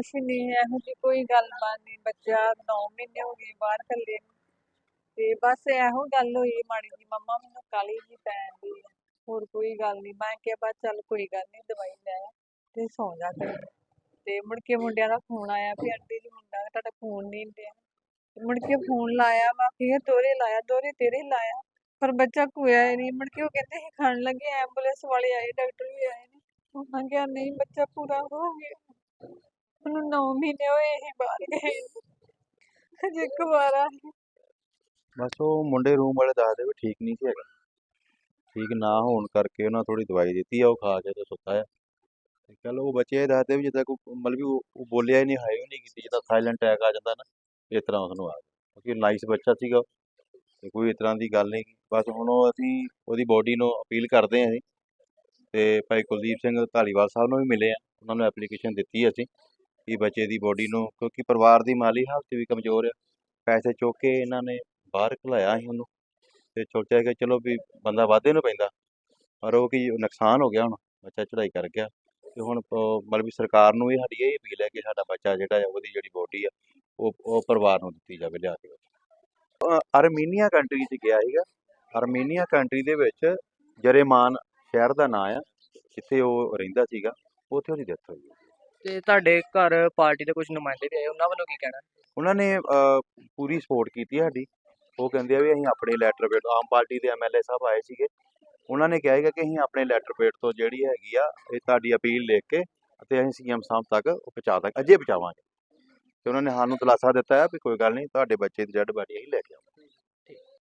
ਕੁਛ ਨਹੀਂ ਇਹੋ ਜਿਹੀ ਕੋਈ ਗੱਲਬਾਤ ਨਹੀਂ ਬੱਚਾ 9 ਮਹੀਨੇ ਹੋ ਗਏ ਬਾਹਰ ਕੱਲੇ ਤੇ ਬਸ ਇਹੋ ਗੱਲ ਹੋਈ, ਮਾੜੀ ਜੀ ਮੰਮਾ ਮੈਨੂੰ ਕਾਲੀ ਜੀ ਪੈਣ ਦੀ ਹੋਰ ਕੋਈ ਗੱਲ ਨਹੀਂ ਮੈਂ ਕਿਹਾ ਬਸ ਚੱਲ ਕੋਈ ਗੱਲ ਨਹੀਂ ਦਵਾਈ ਲੈ ਤੇ ਸੌਂ ਜਾ ਕਰ ਤੇ ਮੁੜ ਕੇ ਮੁੰਡਿਆਂ ਦਾ ਫੋਨ ਆਇਆ ਵੀ, ਆਂਟੀ ਜੀ, ਮੁੰਡਾ ਤੁਹਾਡਾ ਫੋਨ ਨਹੀਂ ਦਿਆ ਤੇ ਮੁੜ ਕੇ ਫੋਨ ਲਾਇਆ, ਮੈਂ ਫਿਰ ਦੋਰੇ ਲਾਇਆ ਦੋਰੇ ਤੇਰੇ ਲਾਇਆ। ਪਰ ਬੱਚਾ ਕੋਇਆ ਹੀ ਨਹੀਂ। ਮੁੜ ਕੇ ਉਹ ਕਹਿੰਦੇ ਸੀ ਖਣ ਲੱਗੇ ਐਂਬੂਲੈਂਸ ਵਾਲੇ ਆਏ, ਡਾਕਟਰ ਵੀ ਆਏ ਨੇ। ਉਹਨਾਂ ਕਿਹਾ, ਨਹੀਂ ਬੱਚਾ, ਪੂਰਾ ਹੋ ਗਿਆ। ਉਹਨੂੰ 9 ਮਹੀਨੇ ਹੋਏ ਸੀ ਬਾਹਰ ਗਏ ਹਜੇ ਕੁਵਾਰਾ ਸੀ ਬਸ ਉਹ ਮੁੰਡੇ ਰੂਮ ਵਾਲੇ ਦੱਸਦੇ ਵੀ ਠੀਕ ਨਹੀਂ ਸੀ ਹੈਗਾ। ਠੀਕ ਨਾ ਹੋਣ ਕਰਕੇ ਉਹਨਾਂ ਥੋੜੀ ਦਵਾਈ ਦਿੱਤੀ ਆ ਉਹ ਖਾ ਕੇ ਤੇ ਸੁੱਤਾ ਆ। ਤੇ ਚੱਲ ਉਹ ਬੱਚੇ ਇਹ ਦੱਸਦੇ ਵੀ ਜਿੱਦਾਂ ਕੋਈ ਮਤਲਬ ਵੀ ਉਹ ਉਹ ਬੋਲਿਆ ਹੀ ਨਹੀਂ ਹਾਏ ਵੀ ਨਹੀਂ ਕੀਤੀ ਜਿੱਦਾਂ ਸਾਇਲੈਂਟ ਅਟੈਕ ਆ ਜਾਂਦਾ ਨਾ ਇਸ ਤਰ੍ਹਾਂ ਉਸਨੂੰ ਆ ਗਿਆ। ਕਿਉਂਕਿ ਨਾਈਸ ਬੱਚਾ ਸੀਗਾ ਉਹ, ਤੇ ਕੋਈ ਇਸ ਤਰ੍ਹਾਂ ਦੀ ਗੱਲ ਨਹੀਂ ਬਸ ਹੁਣ ਉਹ ਅਸੀਂ ਉਹਦੀ ਬੋਡੀ ਨੂੰ ਅਪੀਲ ਕਰਦੇ ਹਾਂ ਜੀ। ਤੇ ਭਾਈ ਕੁਲਦੀਪ ਸਿੰਘ ਧਾਲੀਵਾਲ ਸਾਹਿਬ ਨੂੰ ਵੀ ਮਿਲੇ ਆ। ਉਹਨਾਂ ਨੂੰ ਐਪਲੀਕੇਸ਼ਨ ਦਿੱਤੀ ਅਸੀਂ। ਵੀ ਬੱਚੇ ਦੀ ਬੋਡੀ ਨੂੰ ਕਿਉਂਕਿ ਪਰਿਵਾਰ ਦੀ ਮਾਲੀ ਹਾਲਤ ਵੀ ਕਮਜ਼ੋਰ ਆ। ਪੈਸੇ ਚੁੱਕ ਕੇ ਇਹਨਾਂ ਨੇ ਬਾਹਰ ਘਲਾਇਆ ਸੀ ਉਹਨੂੰ ਤੇ ਸੋਚਿਆ ਕਿ ਚਲੋ ਵੀ ਬੰਦਾ ਵਾਧੇ ਨੂੰ ਪੈਂਦਾ। ਪਰ ਉਹ ਕੀ ਨੁਕਸਾਨ ਹੋ ਗਿਆ ਹੁਣ ਬੱਚਾ ਚੜਾਈ ਕਰ ਗਿਆ। ਤੇ ਹੁਣ ਮਤਲਬ ਵੀ ਸਰਕਾਰ ਨੂੰ ਇਹ ਸਾਡੀ ਇਹ ਅਪੀਲ ਹੈ ਕਿ ਸਾਡਾ ਬੱਚਾ ਜਿਹੜਾ ਹੈ ਉਹਦੀ ਜਿਹੜੀ ਬੋਡੀ ਆ ਉਹ ਉਹ ਪਰਿਵਾਰ ਨੂੰ ਦਿੱਤੀ ਜਾਵੇ ਲਿਆ ਕੇ। ਅ, ਅਰਮੀਨੀਆ ਕੰਟਰੀ 'ਚ ਗਿਆ ਸੀਗਾ। ਅਰਮੀਨੀਆ ਕੰਟਰੀ ਦੇ ਵਿੱਚ ਜਰੇਮਾਨ ਸ਼ਹਿਰ ਦਾ ਨਾਂ ਆ ਜਿੱਥੇ ਉਹ ਰਹਿੰਦਾ ਸੀਗਾ ਉੱਥੇ ਉਹਦੀ ਡੈਥ ਹੋਈ। ਤੇ ਤੁਹਾਡੇ ਘਰ ਪਾਰਟੀ ਦੇ ਕੁਝ ਨੁਮਾਇੰਦੇ ਵੀ ਆਏ ਉਹਨਾਂ ਵੱਲੋਂ ਕੀ ਕਹਿਣਾ? ਉਹਨਾਂ ਨੇ ਅ, ਪੂਰੀ ਸਪੋਰਟ ਕੀਤੀ ਹੈ ਸਾਡੀ। ਉਹ ਕਹਿੰਦੇ ਆ ਵੀ ਅਸੀਂ ਆਪਣੇ ਲੈਟਰ ਪੇਡ ਆਮ ਪਾਰਟੀ ਦੇ ਐਮਐਲਏ ਸਾਹਿਬ ਆਏ ਸੀਗੇ। ਉਹਨਾਂ ਨੇ ਕਿਹਾ ਹੈਗਾ ਕਿ ਅਸੀਂ ਆਪਣੇ ਲੈਟਰ ਪੇਡ ਤੋਂ ਜਿਹੜੀ ਹੈਗੀ ਆ ਇਹ ਤੁਹਾਡੀ ਅਪੀਲ ਲਿਖ ਕੇ ਅਤੇ ਅਸੀਂ ਸੀਐਮ ਸਾਹਿਬ ਤੱਕ ਉਹ ਪਹੁੰਚਾ ਦਾਂਗੇ ਅਜੇ ਪਹੁੰਚਾਵਾਂਗੇ। ਤੇ ਉਹਨਾਂ ਨੇ ਸਾਨੂੰ ਦਿਲਾਸਾ ਦਿੱਤਾ ਹੈ ਵੀ ਕੋਈ ਗੱਲ ਨਹੀਂ ਤੁਹਾਡੇ ਬੱਚੇ ਦੀ ਡੈਡ ਬਾਡੀ ਅਸੀਂ ਲੈ ਕੇ ਆਵਾਂਗੇ।